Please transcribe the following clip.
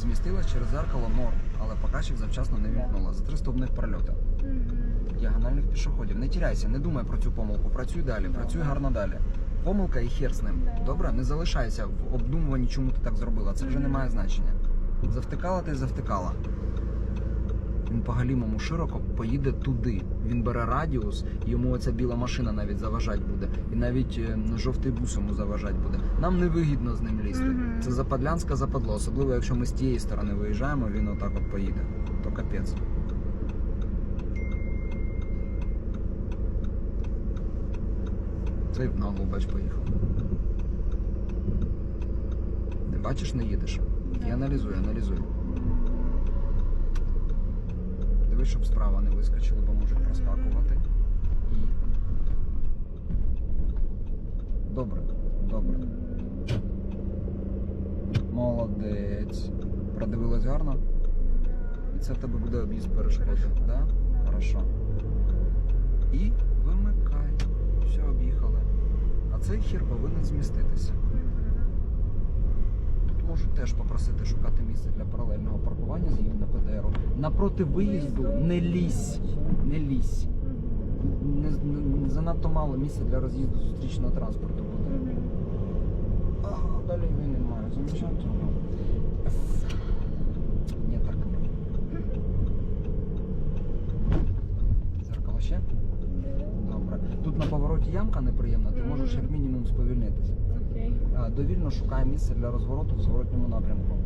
Змістилась через зеркало норм, але покачів завчасно не вімкнула. За три стовпних прольоти. Діагональних пішоходів. Не тіряйся, не думай про цю помилку. Працюй далі, працюй гарно далі. Помилка і хер з ним. Добре, не залишайся в обдумуванні, чому ти так зробила. Це вже не має значення. Завтикала ти завтикала. Він по галімому широко поїде туди. Він бере радіус, йому оця біла машина навіть заважати буде. І навіть е, жовтий бус йому заважати буде. Нам не вигідно з ним лізти. Мгм. Це западлянська западло, особливо якщо ми з тієї сторони виїжджаємо, він отак от поїде. То капець. Цей в наглу, бач, поїхав. Не бачиш, не їдеш. І аналізуй, аналізуй. Дивись, щоб справа не вискочили, бо можуть проскакувати. І. Добре, добре. Молодець. Продивилась гарно? І це в тебе буде об'їзд перешкоди, да? Хорошо. І вимикай. Все, об'їхали. А цей хір повинен зміститися. Тут можуть теж попросити шукати місце для паралельного паркування з на ПДР. Напроти виїзду не лізь. Не лізь. Не, не- занадто мало місця для роз'їзду зустрічного транспорту буде. Ага, далі його немає. Замечательно. Ні, так. Зеркало ще? Добре. Тут на повороті ямка неприємна, ти можеш як мінімум сповільнитися. Довільно шукає місце для розвороту в зворотньому напрямку.